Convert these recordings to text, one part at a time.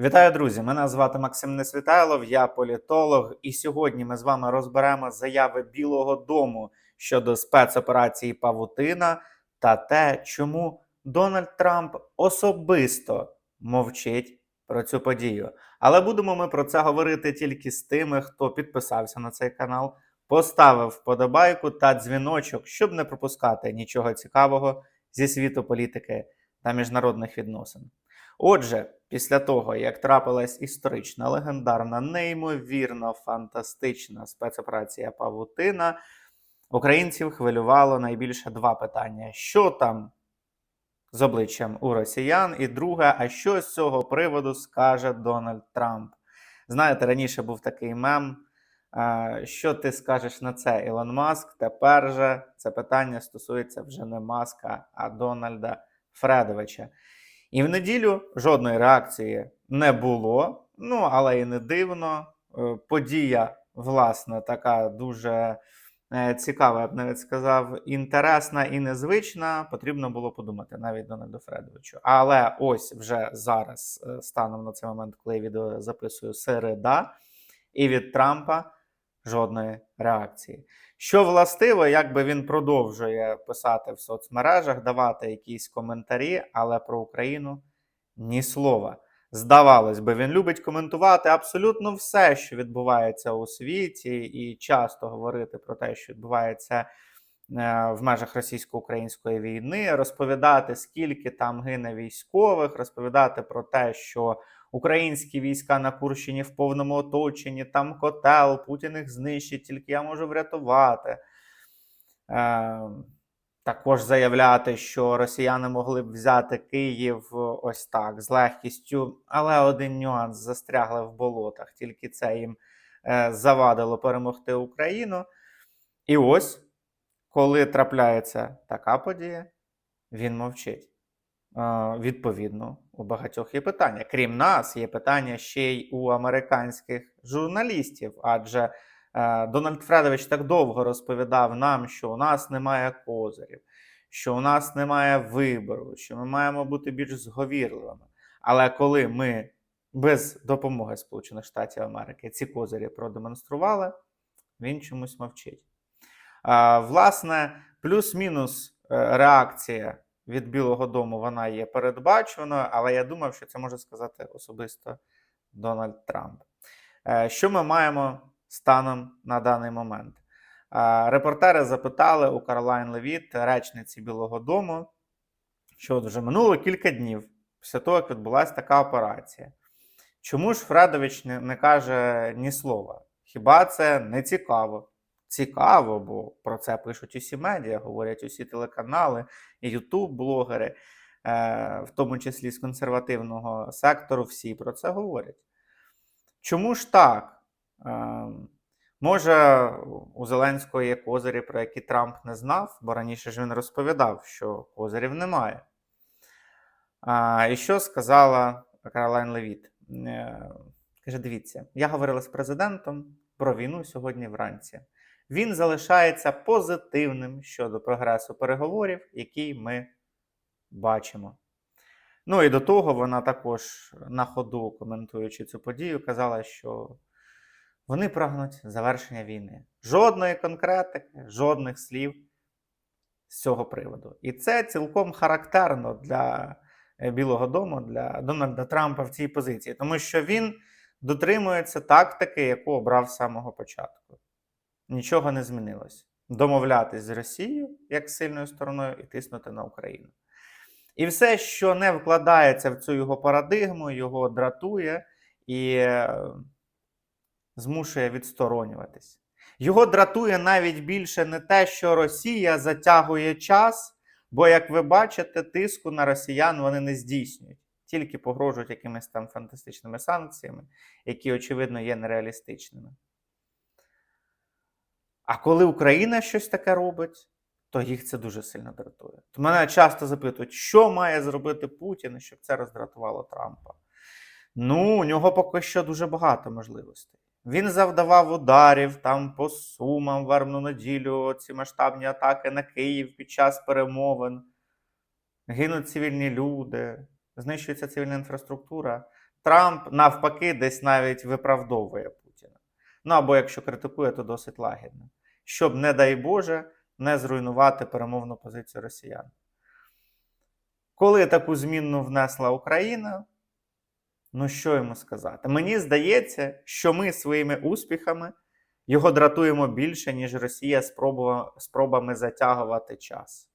Вітаю, друзі! Мене звати Максим Несвітайлов, я політолог, і сьогодні ми з вами розберемо заяви Білого Дому щодо спецоперації Павутина та те, чому Дональд Трамп особисто мовчить про цю подію. Але будемо ми про це говорити тільки з тими, хто підписався на цей канал, поставив вподобайку та дзвіночок, щоб не пропускати нічого цікавого зі світу політики та міжнародних відносин. Отже, після того, як трапилась історична, легендарна, неймовірно фантастична спецоперація Павутина, українців хвилювало найбільше два питання: що там з обличчям у росіян, і друге, а що з цього приводу скаже Дональд Трамп? Знаєте, раніше був такий мем. Що ти скажеш на це, Ілон Маск? Тепер же це питання стосується вже не Маска, а Дональда Фредовича. І в неділю жодної реакції не було. Ну, але і не дивно. Е, Подія, власне, така дуже е, цікава, я б навіть сказав, інтересна і незвична. Потрібно було подумати навіть Дональду Фредовичу. Але ось вже зараз, е, станом на цей момент, коли я відео записую середа, і від Трампа жодної реакції. Що властиво, якби він продовжує писати в соцмережах, давати якісь коментарі, але про Україну ні слова. Здавалось би, він любить коментувати абсолютно все, що відбувається у світі, і часто говорити про те, що відбувається е, в межах російсько-української війни, розповідати, скільки там гине військових, розповідати про те, що українські війська на Курщині в повному оточенні, там котел, Путін їх знищить, тільки я можу врятувати. Е, також заявляти, що росіяни могли б взяти Київ ось так з легкістю, але один нюанс застрягли в болотах, тільки це їм е, завадило перемогти Україну. І ось, коли трапляється така подія, він мовчить. Відповідно, у багатьох є питання. Крім нас, є питання ще й у американських журналістів, адже е, Дональд Фредович так довго розповідав нам, що у нас немає козирів, що у нас немає вибору, що ми маємо бути більш зговірливими. Але коли ми без допомоги Сполучених Штатів Америки ці козирі продемонстрували, він чомусь мовчить. Власне, плюс-мінус е, реакція від Білого Дому вона є передбаченою, але я думав, що це може сказати особисто Дональд Трамп. Е, Що ми маємо станом на даний момент? Е, Репортери запитали у Каролайн Левіт, речниці Білого Дому, що вже минуло кілька днів після того, як відбулася така операція. Чому ж Фредович не, не каже ні слова? Хіба це не цікаво? Цікаво, бо про це пишуть усі медіа, говорять усі телеканали і ютуб-блогери, е, в тому числі з консервативного сектору, всі про це говорять. Чому ж так? Е, Може, у Зеленського є козирі, про які Трамп не знав, бо раніше ж він розповідав, що козирів немає. А, І що сказала Каролайн Левіт? Е, Каже: дивіться, я говорила з президентом про війну сьогодні вранці. Він залишається позитивним щодо прогресу переговорів, який ми бачимо. Ну і до того вона також на ходу, коментуючи цю подію, казала, що вони прагнуть завершення війни. Жодної конкретики, жодних слів з цього приводу. І це цілком характерно для е, Білого Дому, для Дональда Трампа в цій позиції, тому що він дотримується тактики, яку обрав з самого початку. Нічого не змінилось. Домовлятись з Росією як сильною стороною і тиснути на Україну. І все, що не вкладається в цю його парадигму, його дратує і е, змушує відсторонюватись. Його дратує навіть більше не те, що Росія затягує час, бо, як ви бачите, тиску на росіян вони не здійснюють, тільки погрожують якимись там фантастичними санкціями, які, очевидно, є нереалістичними. А коли Україна щось таке робить, то їх це дуже сильно дратує. То мене часто запитують, що має зробити Путін, щоб це роздратувало Трампа. Ну, у нього поки що дуже багато можливостей. Він завдавав ударів там по сумам в армну неділю, ці масштабні атаки на Київ під час перемовин. Гинуть цивільні люди, знищується цивільна інфраструктура. Трамп навпаки десь навіть виправдовує Путіна. Ну або якщо критикує, то досить лагідно. Щоб, не дай Боже, не зруйнувати перемовну позицію росіян. Коли таку зміну внесла Україна, ну що йому сказати? Мені здається, що ми своїми успіхами його дратуємо більше, ніж Росія спробами затягувати час.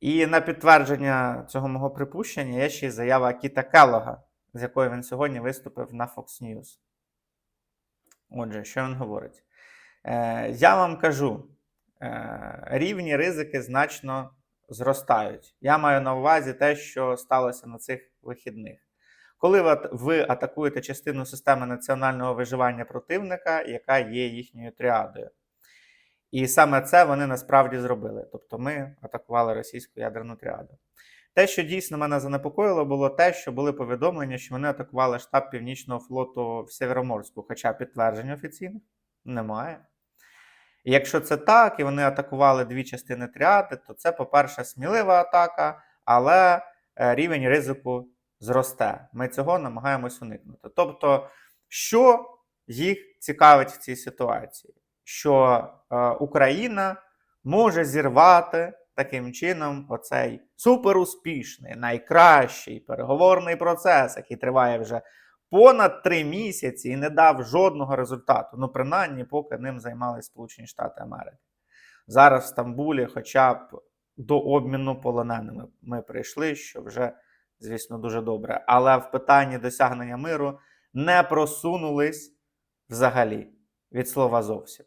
І на підтвердження цього мого припущення є ще й заява Кіта Келлога, з якою він сьогодні виступив на Fox News. Отже, що він говорить? Е, я вам кажу, е, рівні ризики значно зростають. Я маю на увазі те, що сталося на цих вихідних. Коли ви, атакуєте частину системи національного виживання противника, яка є їхньою тріадою. І саме це вони насправді зробили. Тобто ми атакували російську ядерну тріаду. Те, що дійсно мене занепокоїло, було те, що були повідомлення, що вони атакували штаб Північного флоту в Сєвєроморську, хоча підтверджень офіційних немає. І якщо це так, і вони атакували дві частини тріади, то це, по-перше, смілива атака, але е, рівень ризику зросте. Ми цього намагаємось уникнути. Тобто, що їх цікавить в цій ситуації? Що е, Україна може зірвати таким чином оцей суперуспішний, найкращий переговорний процес, який триває вже понад три місяці і не дав жодного результату. Ну, принаймні, поки ним займалися Сполучені Штати Америки. Зараз в Стамбулі, хоча б до обміну полоненими ми прийшли, що вже, звісно, дуже добре. Але в питанні досягнення миру не просунулись взагалі від слова зовсім.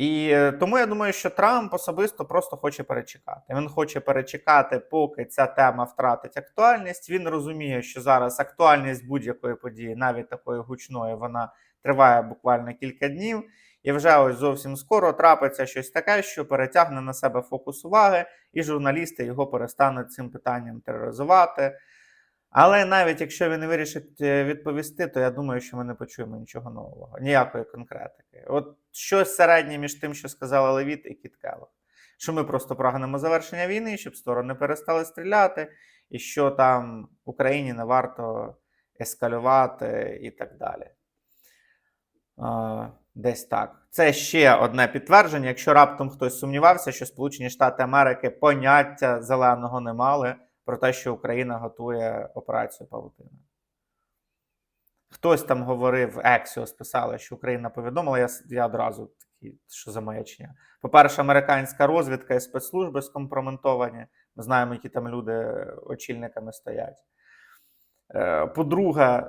І е, тому я думаю, що Трамп особисто просто хоче перечекати. Він хоче перечекати, поки ця тема втратить актуальність. Він розуміє, що зараз актуальність будь-якої події, навіть такої гучної, вона триває буквально кілька днів. І вже ось зовсім скоро трапиться щось таке, що перетягне на себе фокус уваги, і журналісти його перестануть цим питанням тероризувати. Але навіть якщо він вирішить е, відповісти, то я думаю, що ми не почуємо нічого нового, ніякої конкретики. От щось середнє між тим, що сказали Левіт і Кіт. Що ми просто прагнемо завершення війни, щоб сторони перестали стріляти, і що там Україні не варто ескалювати і так далі. Десь так. Це ще одне підтвердження. Якщо раптом хтось сумнівався, що Сполучені Штати Америки поняття зеленого не мали про те, що Україна готує операцію Павутина. Хтось там говорив, Ексіос писали, що Україна повідомила. Я, я одразу такий, що за маячня. По-перше, американська розвідка і спецслужби скомпроментовані. Ми знаємо, які там люди очільниками стоять. Е, По-друге, е,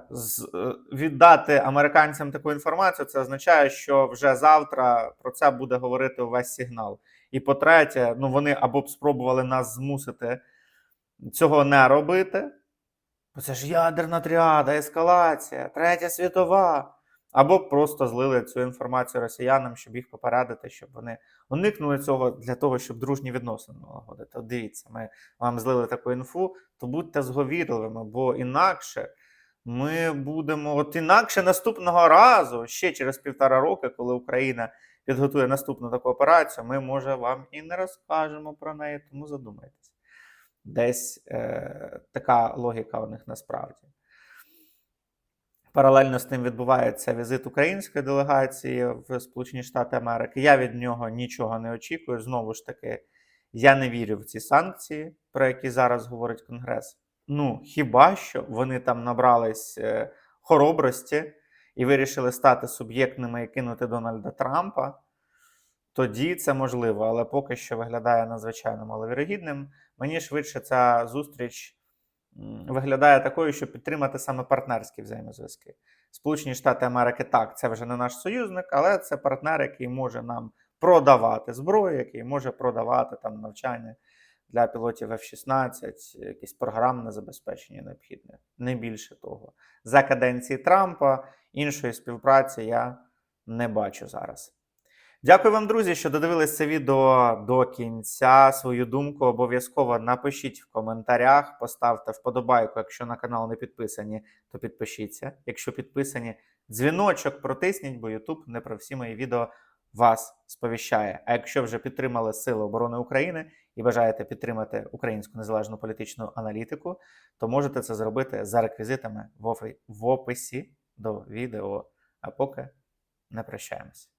віддати американцям таку інформацію, це означає, що вже завтра про це буде говорити увесь сигнал. І по-третє, ну вони або б спробували нас змусити цього не робити. Бо це ж ядерна тріада, ескалація, третя світова. Або просто злили цю інформацію росіянам, щоб їх попередити, щоб вони уникнули цього для того, щоб дружні відносини налагодити. Дивіться, ми вам злили таку інфу, то будьте зговірливими, бо інакше ми будемо, от інакше наступного разу, ще через півтора роки, коли Україна підготує наступну таку операцію, ми, може, вам і не розкажемо про неї, тому задумайтесь. Десь е, така логіка у них насправді. Паралельно з тим відбувається візит української делегації в Сполучені Штати Америки. Я від нього нічого не очікую. Знову ж таки, я не вірю в ці санкції, про які зараз говорить Конгрес. Ну, хіба що вони там набрались е, хоробрості і вирішили стати суб'єктними і кинути Дональда Трампа, тоді це можливо, але поки що виглядає надзвичайно маловірогідним. Мені швидше ця зустріч виглядає такою, щоб підтримати саме партнерські взаємозв'язки. Сполучені Штати Америки так, це вже не наш союзник, але це партнер, який може нам продавати зброю, який може продавати там навчання для пілотів F-16, якісь програмне забезпечення необхідне, не більше того. За каденції Трампа іншої співпраці я не бачу зараз. Дякую вам, друзі, що додивились це відео до кінця. Свою думку обов'язково напишіть в коментарях, поставте вподобайку. Якщо на канал не підписані, то підпишіться. Якщо підписані, дзвіночок протисніть, бо YouTube не про всі мої відео вас сповіщає. А якщо вже підтримали Сили оборони України і бажаєте підтримати українську незалежну політичну аналітику, то можете це зробити за реквізитами в описі до відео. А поки не прощаємось.